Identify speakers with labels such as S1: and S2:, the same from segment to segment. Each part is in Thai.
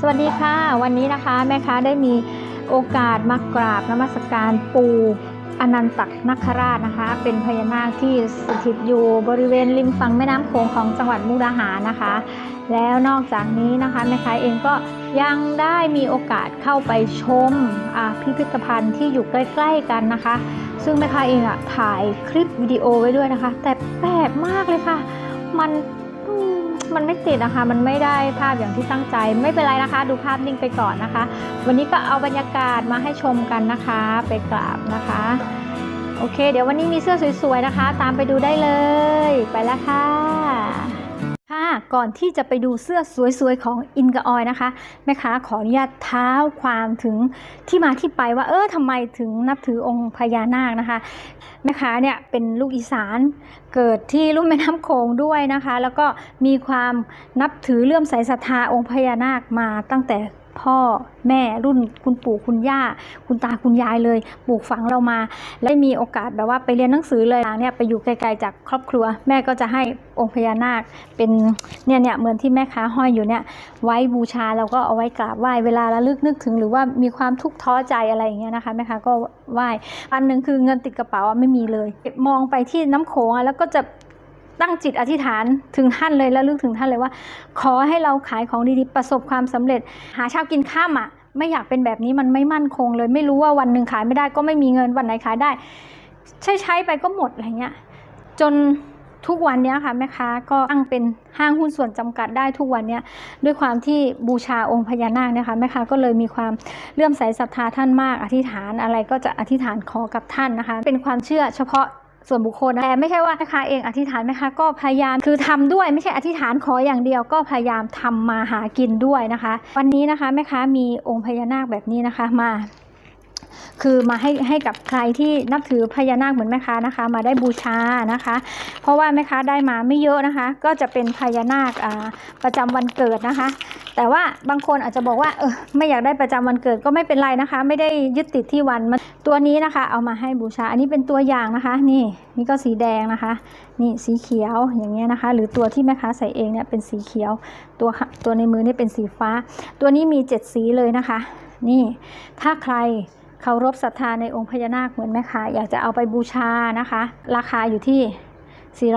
S1: สวัสดีค่ะ วันนี้นะคะแม่ค้าได้มีโอกาสมากราบนมัสการปู่อนันตนาคราชนะคะ เป็นพญานาคที่สถิตอยู่บริเวณริมฝั่งแม่น้ำโขงของจังหวัดมุกดาหารนะคะ แล้วนอกจากนี้นะคะแม่ค้าเองก็ยังได้มีโอกาสเข้าไปชมพิพิธภัณฑ์ที่อยู่ใกล้ ๆ กันนะคะ ซึ่งแม่ค้าเองอะถ่ายคลิปวิดีโอไว้ด้วยนะคะ แต่แปลกมากเลยค่ะ มัน มันไม่ติดนะคะ มันไม่ได้ภาพอย่างที่ตั้งใจ ไม่เป็นไรนะคะ ดูภาพนิ่งไปก่อนนะคะ วันนี้ก็เอาบรรยากาศมาให้ชมกันนะคะ ไปกราบนะคะ โอเค เดี๋ยววันนี้มีเสื้อสวยๆนะคะ ตามไปดูได้เลย ไปแล้วค่ะ ค่ะก่อนที่จะไปดูเสื้อสวยๆ ของอินกบออยนะคะ แม่ค้าขออนุญาตเท้าความถึงที่มาที่ไปว่าเออทำไมถึงนับถือองค์พญานาคนะคะ แม่ค้าเนี่ยเป็นลูกอีสานเกิดที่ลุ่มแม่น้ำโขงด้วยนะคะ แล้วก็มีความนับถือเลื่อมใสศรัทธาองค์พญานาคมาตั้งแต่ พ่อแม่รุ่นคุณปู่คุณย่า คุณตาคุณยายเลยปลูกฝังเรามา และมีโอกาสแบบว่าไปเรียนหนังสือเลยเนี่ยไปอยู่ไกลๆจากครอบครัว แม่ก็จะให้องค์พญานาคเป็นเนี่ยเนี่ยเหมือนที่แม่ค้าห้อยอยู่เนี่ยไว้บูชาแล้วก็เอาไว้กราบไหว้เวลาระลึกนึกถึงหรือว่ามีความทุกข์ท้อใจอะไรอย่างเงี้ยนะคะแม่ค้าก็ไหว้อันหนึ่งคือเงินติดกระเป๋าไม่มีเลย มองไปที่น้ำโขงแล้วก็จะ ตั้งจิตอธิษฐานถึงท่านเลยแล้วลึกถึงท่านเลยว่า ขอให้เราขายของดีๆประสบความสำเร็จ หาเช้ากินข้ามอะไม่อยากเป็นแบบนี้มันไม่มั่นคงเลย ไม่รู้ว่าวันหนึ่งขายไม่ได้ก็ไม่มีเงินวันไหนขายได้ ใช้ใช้ไปก็หมดอะไรเงี้ยจนทุกวันนี้ค่ะแม่ค้าก็ตั้งเป็นห้างหุ้นส่วนจำกัดได้ทุกวันนี้ด้วยความที่บูชาองค์พญานาคนี่ยค่ะแม่ค้าก็เลยมีความเลื่อมใสศรัทธาท่านมาก อธิษฐานอะไรก็จะอธิษฐานขอกับท่านนะคะ เป็นความเชื่อเฉพาะ ส่วนบุคคลนะแต่ไม่ใช่ว่าแม่ค้าเองอธิษฐานแม่ค้าก็พยายามคือทำด้วยไม่ใช่อธิษฐานขออย่างเดียวก็พยายามทำมาหากินด้วยนะคะ วันนี้นะคะแม่ค้ามีองค์พญานาคแบบนี้นะคะมาคือมาให้ให้กับใครที่นับถือพญานาคเหมือนแม่ค้านะคะ มาได้บูชานะคะ เพราะว่าแม่ค้าได้มาไม่เยอะนะคะ ก็จะเป็นพญานาคอ่าประจำวันเกิดนะคะ แต่ว่าบางคนอาจจะบอกว่าเออไม่อยากได้ประจำวันเกิดก็ไม่เป็นไรนะคะ ไม่ได้ยึดติดที่วันมัน ตัวนี้นะคะเอามาให้บูชา อันนี้เป็นตัวอย่างนะคะ นี่นี่ก็สีแดงนะคะ นี่สีเขียวอย่างเงี้ยนะคะ หรือตัวที่แม่ค้าใส่เองเนี่ยเป็นสีเขียว ตัวตัวในมือเนี่ยเป็นสีฟ้า ตัวนี้มีเจ็ดสีเลยนะคะ นี่ถ้าใครเคารพศรัทธาในองค์พญานาคเหมือนแม่ค้าอยากจะเอาไปบูชานะคะ ราคาอยู่ที่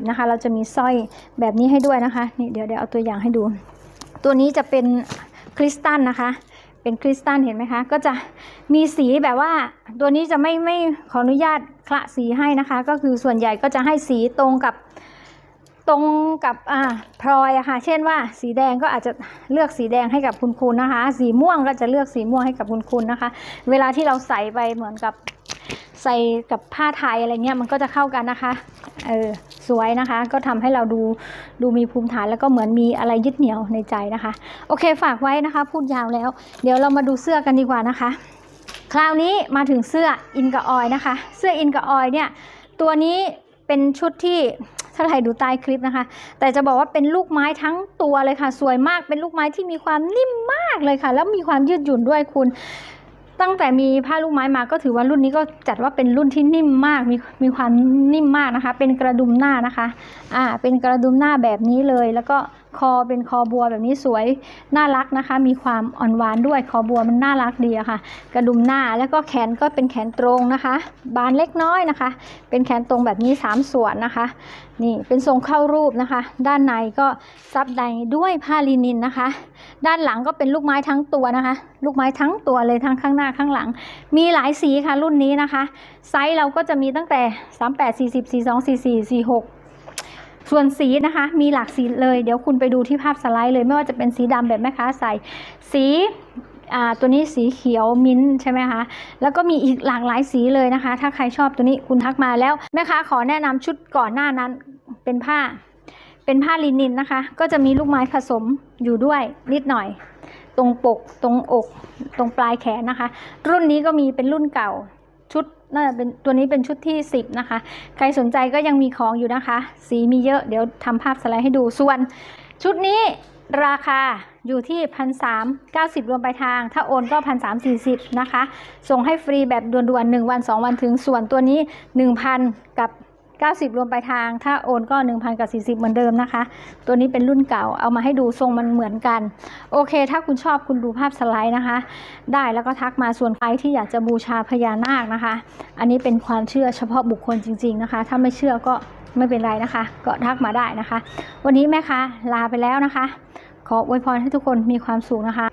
S1: 480 นะคะ เราจะมีสร้อยแบบนี้ให้ด้วยนะคะ นี่เดี๋ยวเดี๋ยวเอาตัวอย่างให้ดู ตัวนี้จะเป็นคริสตัลนะคะ เป็นคริสตัลเห็นไหมคะ ก็จะมีสีแบบว่าตัวนี้จะไม่ไม่ขออนุญาตคละสีให้นะคะ ก็คือส่วนใหญ่ก็จะให้สีตรงกับตรงกับอ่าพลอยอะค่ะ เช่นว่าสีแดงก็อาจจะเลือกสีแดงให้กับคุณคุณนะคะ สีม่วงก็จะเลือกสีม่วงให้กับคุณคุณนะคะ เวลาที่เราใส่ไปเหมือนกับ ใส่กับผ้าไทยอะไรเงี้ยมันก็จะเข้ากันนะคะเออสวยนะคะ ก็ทำให้เราดูดูมีภูมิฐานแล้วก็เหมือนมีอะไรยึดเหนี่ยวในใจนะคะ โอเคฝากไว้นะคะ พูดยาวแล้ว เดี๋ยวเรามาดูเสื้อกันดีกว่านะคะ คราวนี้มาถึงเสื้ออินกบออยนะคะ เสื้ออินกบออยเนี่ยตัวนี้เป็นชุดที่ถ้าใครดูใต้คลิปนะคะ แต่จะบอกว่าเป็นลูกไม้ทั้งตัวเลยค่ะ สวยมากเป็นลูกไม้ที่มีความนิ่มมากเลยค่ะ แล้วมีความยืดหยุ่นด้วยคุณ ตั้งแต่มีผ้าลูกไม้มาก็ถือว่ารุ่นนี้ก็จัดว่าเป็นรุ่นที่นิ่มมากมีมีความนิ่มมากนะคะ เป็นกระดุมหน้านะคะอ่าเป็นกระดุมหน้าแบบนี้เลยแล้วก็ คอเป็นคอบัวแบบนี้สวยน่ารักนะคะ มีความอ่อนหวานด้วยคอบัวมันน่ารักดีอะค่ะ กระดุมหน้าแล้วก็แขนก็เป็นแขนตรงนะคะ บานเล็กน้อยนะคะ เป็นแขนตรงแบบนี้สามส่วนนะคะ นี่เป็นทรงเข้ารูปนะคะ ด้านในก็ซับในด้วยผ้าลินินนะคะ ด้านหลังก็เป็นลูกไม้ทั้งตัวนะคะ ลูกไม้ทั้งตัวเลยทั้งข้างหน้าข้างหลัง มีหลายสีค่ะรุ่นนี้นะคะ ไซส์เราก็จะมีตั้งแต่ 38 40 42 44 46 ส่วนสีนะคะมีหลากสีเลยเดี๋ยวคุณไปดูที่ภาพสไลด์เลยไม่ว่าจะเป็นสีดำแบบแม่ค้าใส่สีตัวนี้สีเขียวมิ้นท์ใช่ไหมคะ แล้วก็มีอีกหลากหลายสีเลยนะคะ ถ้าใครชอบตัวนี้คุณทักมาแล้วแม่ค้าขอแนะนำชุดก่อนหน้านั้นเป็นผ้า เป็นผ้าลินินนะคะ ก็จะมีลูกไม้ผสมอยู่ด้วยนิดหน่อย ตรงปก ตรงอก ตรงปลายแขนนะคะ รุ่นนี้ก็มีเป็นรุ่นเก่าชุด น่าจะเป็นตัวนี้เป็นชุดที่ 10 นะคะ ใครสนใจก็ยังมีของอยู่นะคะ สีมีเยอะเดี๋ยวทำภาพสไลด์ให้ดูส่วน ชุดนี้ราคาอยู่ที่พันสามเก้าสิบรวมไปทาง ถ้าโอนก็พันสามสี่สิบนะคะ ส่งให้ฟรีแบบด่วนๆหนึ่งวันสองวันถึงส่วนตัวนี้หนึ่งพันกับ 90 รวมปลายทาง ถ้าโอนก็ 1,000กับ40 เหมือนเดิมนะคะ ตัวนี้เป็นรุ่นเก่าเอามาให้ดูทรงมันเหมือนกัน โอเค ถ้าคุณชอบคุณดูภาพสไลด์นะคะ ได้แล้วก็ทักมาส่วนใครที่อยากจะบูชาพญานาคนะคะ อันนี้เป็นความเชื่อเฉพาะบุคคลจริง ๆนะคะ ถ้าไม่เชื่อก็ไม่เป็นไรนะคะ ก็ทักมาได้นะคะ วันนี้แม่คะลาไปแล้วนะคะ ขออวยพรให้ทุกคนมีความสุขนะคะ